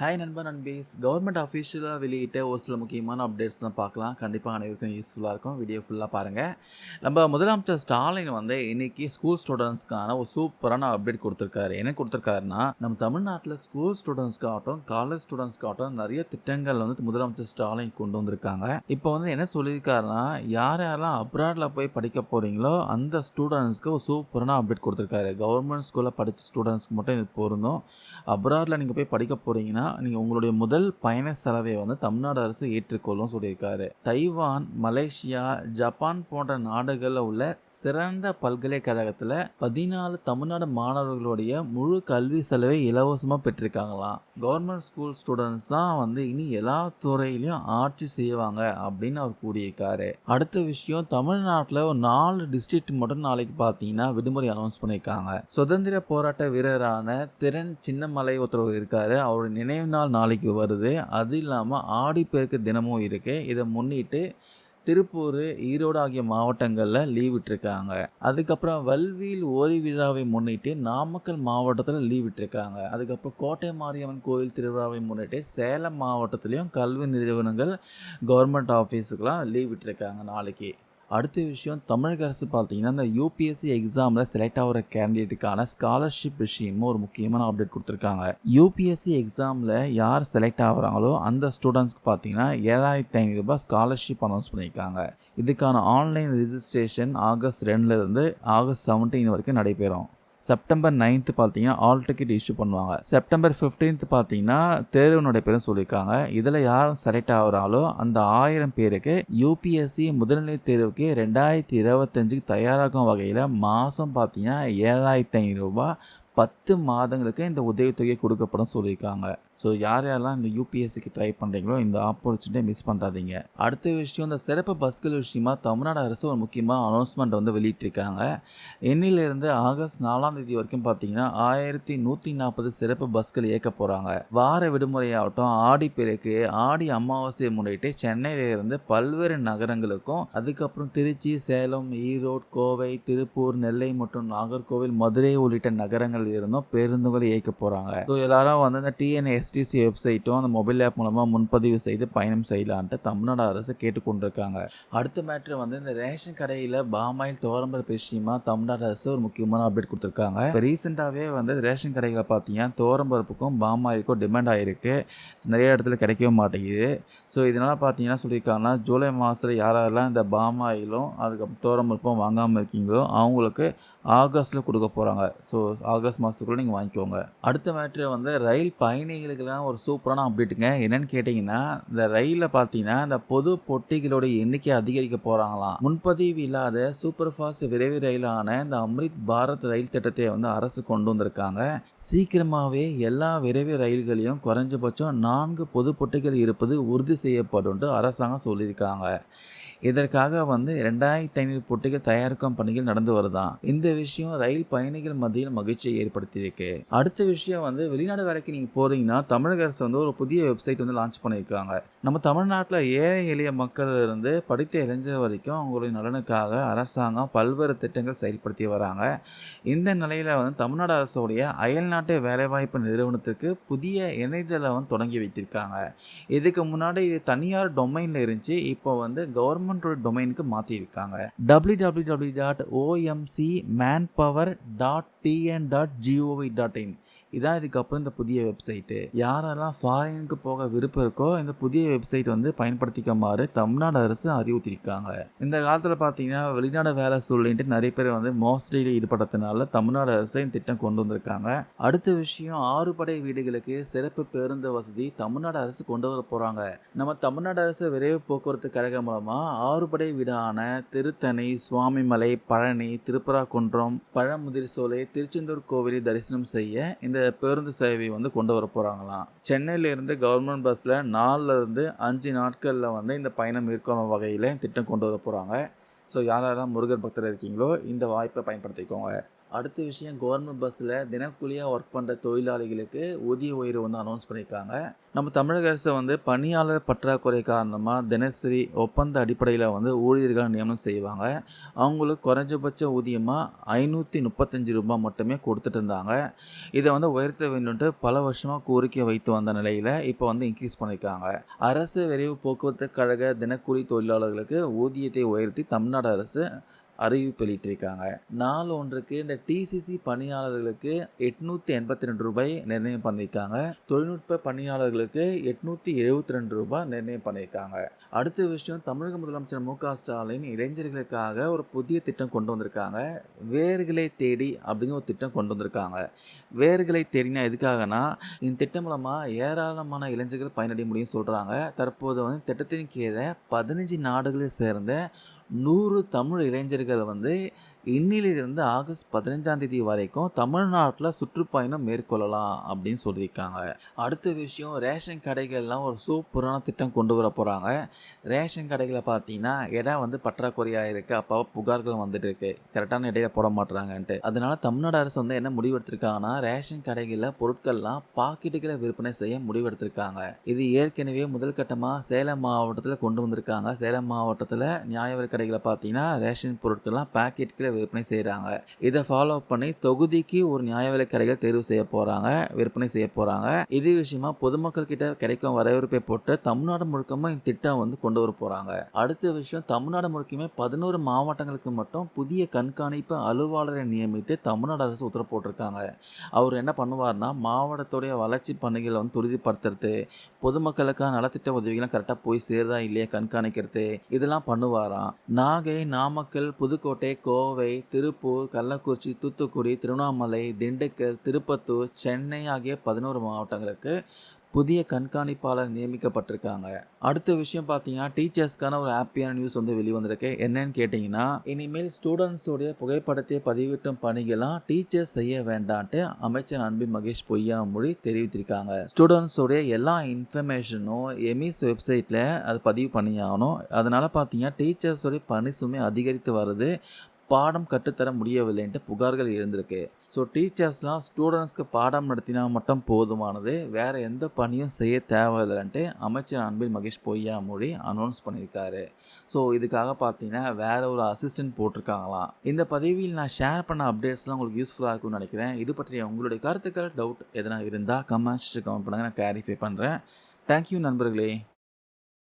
Hi நண்பர் நண்பீஸ் government அஃபிஷியலாக வெளியிட்ட ஒரு சில முக்கியமான அப்டேட்ஸ் தான் பார்க்கலாம். கண்டிப்பாக அனைவருக்கும் யூஸ்ஃபுல்லாக இருக்கும். வீடியோ ஃபுல்லாக பாருங்கள் நம்ம முதலமைச்சர் ஸ்டாலின் வந்து இன்றைக்கி ஸ்கூல் ஸ்டூடெண்ட்ஸ்க்கான ஒரு சூப்பரான அப்டேட் கொடுத்துருக்காரு. என்ன கொடுத்துருக்காருன்னா நம்ம தமிழ்நாட்டில் ஸ்கூல் ஸ்டூடெண்ட்ஸ்க்காகட்டும் காலேஜ் ஸ்டூடெண்ட்ஸ்க்காகட்டும் நிறைய திட்டங்கள் வந்து முதலமைச்சர் ஸ்டாலின் கொண்டு வந்திருக்காங்க. இப்போ வந்து என்ன சொல்லியிருக்காருன்னா யார் யாரெல்லாம் அப்ராடில் போய் படிக்க போகிறீங்களோ அந்த ஸ்டூடெண்ட்ஸ்க்கு ஒரு சூப்பரான அப்டேட் கொடுத்துருக்காரு. கவர்மெண்ட் ஸ்கூலில் படித்த ஸ்டூடெண்ட்ஸ்க்கு மட்டும் இது பொருந்தும். அப்ராடில் நீங்கள் போய் படிக்க போகிறீங்கன்னா நீங்கள் உங்களுடைய முதல் பயண செலவை வந்து தமிழ்நாடு அரசு ஏற்றுக்கொள்ளும் சொல்லியிருக்காரு. தைவான் மலேசியா ஜப்பான் போன்ற நாடுகளில் உள்ள சிறந்த பல்கலைக்கழகத்தில் பதினாலு தமிழ்நாடு மாணவர்களுடைய முழு கல்வி செலவை இலவசமாக பெற்றிருக்காங்களாம். கவர்மெண்ட் ஸ்கூல் ஸ்டூடெண்ட்ஸ் தான் வந்து இனி எல்லா துறையிலையும் ஆட்சி செய்வாங்க அப்படின்னு அவர் கூறியிருக்காரு. அடுத்த விஷயம் தமிழ்நாட்டில் ஒரு நாலு டிஸ்ட்ரிக்ட் மட்டும் நாளைக்கு பார்த்தீங்கன்னா விடுமுறை அனௌன்ஸ் பண்ணியிருக்காங்க. சுதந்திர போராட்ட வீரரான திறன் சின்னமலை ஒருத்தர் இருக்காரு. அவருடைய நினைவு நாள் நாளைக்கு வருது. அது இல்லாமல் ஆடிப்பெருக்கு தினமும் இருக்குது இதை முன்னிட்டு திருப்பூர் ஈரோடு ஆகிய மாவட்டங்களில் லீவ் விட்டுருக்காங்க. அதுக்கப்புறம் வல்வியில் ஓரி விழாவை முன்னிட்டு நாமக்கல் மாவட்டத்தில் லீவ் விட்டுருக்காங்க. அதுக்கப்புறம் கோட்டை மாரியம்மன் கோயில் திருவிழாவை முன்னிட்டு சேலம் மாவட்டத்துலேயும் கல்வி நிறுவனங்கள் கவர்மெண்ட் ஆஃபீஸுக்கெலாம் லீவ் விட்டுருக்காங்க நாளைக்கு. அடுத்த விஷயம் தமிழக அரசு பார்த்தீங்கன்னா இந்த யூபிஎஸ்சி எக்ஸாமில் செலக்ட் ஆகிற கேண்டிடேட்டுக்கான ஸ்காலர்ஷிப் விஷயமும் ஒரு முக்கியமான அப்டேட் கொடுத்துருக்காங்க. யூபிஎஸ்சி எக்ஸாமில் யார் செலக்ட் ஆகுறாங்களோ அந்த ஸ்டூடெண்ட்ஸ்க்கு பார்த்தீங்கன்னா ஏழாயிரத்தி ஐநூறுரூபா ஸ்காலர்ஷிப் அனௌன்ஸ் பண்ணியிருக்காங்க. இதுக்கான ஆன்லைன் ரிஜிஸ்ட்ரேஷன் ஆகஸ்ட் ரெண்டுலேருந்து ஆகஸ்ட் செவன்டீன் வரைக்கும் நடைபெறும். செப்டம்பர் நைன்த்து பார்த்தீங்கன்னா ஆல் டிக்கெட் இஷ்யூ பண்ணுவாங்க. செப்டம்பர் ஃபிஃப்டீன்த் பார்த்தீங்கன்னா தேர்வு நடைபெறும் சொல்லியிருக்காங்க. இதில் யாரும் செலக்ட் ஆகுறாலோ அந்த ஆயிரம் பேருக்கு யூபிஎஸ்சி முதுநிலை தேர்வுக்கு ரெண்டாயிரத்தி இருபத்தஞ்சுக்கு தயாராகும் வகையில் மாதம் பார்த்தீங்கன்னா ஏழாயிரத்தி ஐநூறுரூபா பத்து மாதங்களுக்கு இந்த உதவித்தொகை கொடுக்கப்படும் சொல்லியிருக்காங்க. ஸோ யார் யாரெல்லாம் இந்த யூபிஎஸ்சிக்கு ட்ரை பண்ணுறீங்களோ இந்த ஆப்பர்ச்சுனிட்டியை மிஸ் பண்ணுறாதீங்க அடுத்த விஷயம் இந்த சிறப்பு பஸ்கள் விஷயமா தமிழ்நாடு அரசு ஒரு முக்கியமான அனௌன்ஸ்மெண்ட் வந்து வெளியிட்டிருக்காங்க. எண்ணிலிருந்து ஆகஸ்ட் நாலாம் தேதி வரைக்கும் பார்த்தீங்கன்னா ஆயிரத்தி நூற்றி நாற்பது சிறப்பு பஸ்கள் இயக்க போகிறாங்க வார விடுமுறையாகட்டும் ஆடி பிறகு ஆடி அமாவாசையை முன்னிட்டு சென்னையிலிருந்து பல்வேறு நகரங்களுக்கும் அதுக்கப்புறம் திருச்சி சேலம் ஈரோடு கோவை திருப்பூர் நெல்லை மற்றும் நாகர்கோவில் மதுரை உள்ளிட்ட நகரங்களில் இருந்தும் பேருந்துகள் இயக்க போகிறாங்க ஸோ எல்லாரும் வந்து இந்த டிஎன்எஸ் டிஎன்எஸ்டிசி வெப்சைட்டும் அந்த மொபைல் ஆப் மூலமாக முன்பதிவு செய்து பயணம் செய்யலான்ட்டு தமிழ்நாடு அரசு கேட்டுக்கொண்டிருக்காங்க. அடுத்த மேட்ரு வந்து இந்த ரேஷன் கடையில் பாமாயில் தோரம்பருப்பு விஷயமா தமிழ்நாடு அரசு ஒரு முக்கியமான அப்டேட் கொடுத்துருக்காங்க. இப்போ ரீசெண்டாகவே வந்து ரேஷன் கடைகளை பார்த்தீங்கன்னா தோரம்பருப்புக்கும் பாமாயிலுக்கும் டிமாண்ட் ஆகிருக்கு நிறைய இடத்துல கிடைக்கவே மாட்டேங்குது. ஸோ இதனால் பார்த்தீங்கன்னா சொல்லியிருக்காங்கன்னா ஜூலை மாதத்தில் யாரெல்லாம் இந்த பாமாயிலும் அதுக்கப்புறம் தோரம்பருப்பும் வாங்காமல் இருக்கீங்களோ அவங்களுக்கு ஆகஸ்ட்டில் கொடுக்க போகிறாங்க ஸோ ஆகஸ்ட் மாதத்துக்குள்ளே நீங்கள் வாங்கிக்கோங்க. அடுத்த மேட்ரு வந்து ரயில் பயணிகளுக்கெல்லாம் ஒரு சூப்பரான அப்டேட்டுங்க என்னென்னு கேட்டிங்கன்னா இந்த ரயிலில் பார்த்தீங்கன்னா இந்த பொது பொட்டிகளோட எண்ணிக்கை அதிகரிக்க போகிறாங்களாம் முன்பதிவு இல்லாத சூப்பர் ஃபாஸ்ட் விரைவு ரயிலான இந்த அம்ரித் பாரத் ரயில் திட்டத்தை வந்து அரசு கொண்டு வந்திருக்காங்க. சீக்கிரமாகவே எல்லா விரைவு ரயில்களையும் குறைஞ்சபட்சம் நான்கு பொது பொட்டிகள் இருப்பது உறுதி செய்யப்படும் அரசாங்கம் சொல்லியிருக்காங்க. இதற்காக வந்து ரெண்டாயிரத்தி ஐநூறு பொட்டிகள் தயாரிக்கும் பணிகள் நடந்து வருதான் இந்த விஷயம் ரயில் பயணிகள் மத்தியில் மகிழ்ச்சியை ஏற்படுத்தியிருக்கு. அடுத்த விஷயம் வந்து வெளிநாடு வேலைக்கு நீங்கள் போகிறீங்கன்னா தமிழக அரசு வந்து ஒரு புதிய வெப்சைட் வந்து லான்ச் பண்ணியிருக்காங்க. நம்ம தமிழ்நாட்டில் ஏழை எளிய மக்கள் இருந்து படித்த இளைஞர் வரைக்கும் அவங்களுடைய நலனுக்காக அரசாங்கம் பல்வேறு திட்டங்கள் செயல்படுத்தி வராங்க. இந்த நிலையில் வந்து தமிழ்நாடு அரசுடைய அயல்நாட்டு வேலைவாய்ப்பு நிறுவனத்துக்கு புதிய இணையதளம் வந்து தொடங்கி வைத்திருக்காங்க. இதுக்கு முன்னாடி இது தனியார் டொமைனில் இருந்துச்சு இப்போ வந்து கவர்மெண்ட் கவர்மெண்டோட டொமைனுக்கு மாற்றிருக்காங்க W W W dot OMC manpower.tn.gov.in இதான் இதுக்கப்புறம் இந்த புதிய வெப்சைட்டு. யாரெல்லாம் ஃபாரினுக்கு போக விருப்பம் இருக்கோ இந்த புதிய வெப்சைட் வந்து பயன்படுத்திக்குமாறு தமிழ்நாடு அரசு அறிவுறுத்தியிருக்காங்க. இந்த காலத்தில் பார்த்தீங்கன்னா வெளிநாடு வேலை சொல்லிட்டு நிறைய பேர் வந்து மோசடியில் ஈடுபடுறதுனால தமிழ்நாடு அரசு இந்த திட்டம் கொண்டு வந்திருக்காங்க. அடுத்த விஷயம் ஆறுபடை வீடுகளுக்கு சிறப்பு பேருந்து வசதி தமிழ்நாடு அரசு கொண்டு வர போகிறாங்க நம்ம தமிழ்நாடு அரசு விரைவு போக்குவரத்து கழகம் மூலமாக ஆறுபடை வீடான திருத்தணி சுவாமிமலை பழனி திருப்பராக்குன்றம் பழமுதிர் சோலை திருச்செந்தூர் கோவிலை தரிசனம் செய்ய இந்த பேருந்து சேவை வந்து கொண்டு வர போகிறாங்களாம் சென்னையிலேருந்து கவர்மெண்ட் பஸ்ஸில் நாலுலேருந்து அஞ்சு நாட்களில் வந்து இந்த பயணம் மேற்கொள்ளும் வகையில் திட்டம் கொண்டு வர போகிறாங்க ஸோ யாரெல்லாம் முருகர் பக்தர் இருக்கீங்களோ இந்த வாய்ப்பை பயன்படுத்திக்கோங்க. அடுத்த விஷயம் கவர்மெண்ட் பஸ்ஸில் தினக்கூலியாக ஒர்க் பண்ணுற தொழிலாளிகளுக்கு ஊதிய உயர்வு வந்து அனௌன்ஸ் பண்ணியிருக்காங்க. நம்ம தமிழக அரசு வந்து பணியாளர் பற்றாக்குறை காரணமாக தினசரி ஒப்பந்த அடிப்படையில் வந்து ஊழியர்களை நியமனம் செய்வாங்க. அவங்களுக்கு குறைஞ்சபட்ச ஊதியமாக ஐநூற்றி முப்பத்தஞ்சு ரூபாய் மட்டுமே கொடுத்துட்டு இருந்தாங்க. இதை வந்து உயர்த்த வேண்டும்ட்டு பல வருஷமாக கோரிக்கை வைத்து வந்த நிலையில் இப்போ வந்து இன்க்ரீஸ் பண்ணியிருக்காங்க. அரசு விரைவு போக்குவரத்து கழக தினக்கூலி தொழிலாளர்களுக்கு ஊதியத்தை உயர்த்தி தமிழ்நாடு அரசு அறிவிப்பு வெளியிட்டிருக்காங்க நாள் ஒன்றுக்கு இந்த டிசிசி பணியாளர்களுக்கு எட்நூற்றி எண்பத்தி ரெண்டு ரூபாய் நிர்ணயம் பண்ணியிருக்காங்க. தொழில்நுட்ப பணியாளர்களுக்கு எட்நூற்றி எழுபத்தி ரெண்டு ரூபாய் நிர்ணயம் பண்ணியிருக்காங்க. அடுத்த விஷயம் தமிழக முதலமைச்சர் மு க ஸ்டாலின் இளைஞர்களுக்காக ஒரு புதிய திட்டம் கொண்டு வந்திருக்காங்க. வேர்களை தேடி அப்படின்னு ஒரு திட்டம் கொண்டு வந்திருக்காங்க. வேர்களை தேடினா எதுக்காகனா இந்த திட்டம் மூலமாக ஏராளமான இளைஞர்கள் பயனடைய முடியும்னு சொல்கிறாங்க தற்போது வந்து திட்டத்தின் கீழே பதினஞ்சு நாடுகளை சேர்ந்த நூறு தமிழ் இளைஞர்கள் வந்து இன்னிலிருந்து ஆகஸ்ட் பதினஞ்சாம் தேதி வரைக்கும் தமிழ்நாட்டில் சுற்றுப்பயணம் மேற்கொள்ளலாம் அப்படின்னு சொல்லியிருக்காங்க. அடுத்த விஷயம் ரேஷன் கடைகள்லாம் ஒரு சூப்பரான திட்டம் கொண்டு வர போகிறாங்க ரேஷன் கடைகளை பார்த்தீங்கன்னா இடம் வந்து பற்றாக்குறையாக இருக்குது அப்போ புகார்கள் வந்துட்டு இருக்கு. கரெக்டான இடையில போட மாட்டுறாங்கன்ட்டு அதனால தமிழ்நாடு அரசு வந்து என்ன முடிவெடுத்திருக்காங்கன்னா ரேஷன் கடைகளில் பொருட்கள்லாம் பாக்கெட்டுகளை விற்பனை செய்ய முடிவெடுத்திருக்காங்க இது ஏற்கனவே முதல் கட்டமாக சேலம் மாவட்டத்தில் கொண்டு வந்திருக்காங்க. சேலம் மாவட்டத்தில் நியாய விலை கடைகளை பார்த்தீங்கன்னா ரேஷன் பொருட்கள்லாம் பாக்கெட்டுகளை விற்பனை செய்கிறாங்க இதை ஃபாலோ பண்ணி தொகுதிக்கு ஒரு நியாய விலை கடைகள் தேர்வு செய்ய போகிறாங்க விற்பனை செய்ய போகிறாங்க இது விஷயமா பொதுமக்கள் கிட்ட கிடைக்கும் வரவேற்பை போட்டு தமிழ்நாடு முழுக்கமாக இந்த திட்டம் வந்து கொண்டு வர போகிறாங்க அடுத்த விஷயம் தமிழ்நாடு முழுக்கமே பதினோரு மாவட்டங்களுக்கு மட்டும் புதிய கண்காணிப்பு அலுவலரை நியமித்து தமிழ்நாடு அரசு உத்தரவு போட்டிருக்காங்க. அவர் என்ன பண்ணுவார்னா மாவட்டத்துடைய வளர்ச்சி பணிகளை வந்து துரிதப்படுத்துறது பொதுமக்களுக்கான நலத்திட்ட உதவிகள்லாம் கரெக்டாக போய் சேருதா இல்லையா கண்காணிக்கிறது இதெல்லாம் பண்ணுவாராம். நாகை நாமக்கல் புதுக்கோட்டை கோவை திருப்பூர் கள்ளக்குறிச்சி தூத்துக்குடி திருவண்ணாமலை திண்டுக்கல் திருப்பத்தூர் சென்னை ஆகிய பதினோரு மாவட்டங்களுக்கு புதிய கண்காணிப்பாளர் நியமிக்கப்பட்டிருக்காங்க. அடுத்த விஷயம் பார்த்தீங்கன்னா டீச்சர்ஸ்க்கான ஒரு ஹாப்பியான நியூஸ் வந்து வெளிவந்திருக்கு. என்னன்னு கேட்டிங்கன்னா இனிமேல் ஸ்டூடெண்ட்ஸோடைய புகைப்படத்தை பதிவிட்டும் பணிகளாம் டீச்சர்ஸ் செய்ய வேண்டான்ட்டு அமைச்சர் அன்பில் மகேஷ் பொய்யாமொழி தெரிவித்திருக்காங்க. ஸ்டூடெண்ட்ஸோடைய எல்லா இன்ஃபர்மேஷனும் எமிஸ் வெப்சைட்டில் அது பதிவு பண்ணியாகணும். அதனால் பார்த்தீங்கன்னா டீச்சர்ஸோடைய பணி சுமை அதிகரித்து வருது. பாடம் கற்றுத்தர முடியவில்லைன்ட்டு புகார்கள் இருந்திருக்கு ஸோ டீச்சர்ஸ்லாம் ஸ்டூடெண்ட்ஸ்க்கு பாடம் நடத்தினா மட்டும் போதுமானது. வேறு எந்த பணியும் செய்ய தேவையில்லைன்ட்டு அமைச்சர் அன்பில் மகேஷ் பொய்யாமொழி அனௌன்ஸ் பண்ணியிருக்காரு. ஸோ இதுக்காக பார்த்தீங்கன்னா வேறு ஒரு அசிஸ்டன்ட் போட்டிருக்காங்களாம். இந்த பதிவில் நான் ஷேர் பண்ண அப்டேட்ஸ்லாம் உங்களுக்கு யூஸ்ஃபுல்லாக இருக்கும்னு நினைக்கிறேன். இது பற்றிய உங்களுடைய கருத்துக்கள் டவுட் எதனா இருந்தால் கமெண்ட்ஸ் கமெண்ட் பண்ணுங்கள் நான் கிளாரிஃபை பண்ணுறேன் தேங்க்யூ நண்பர்களே.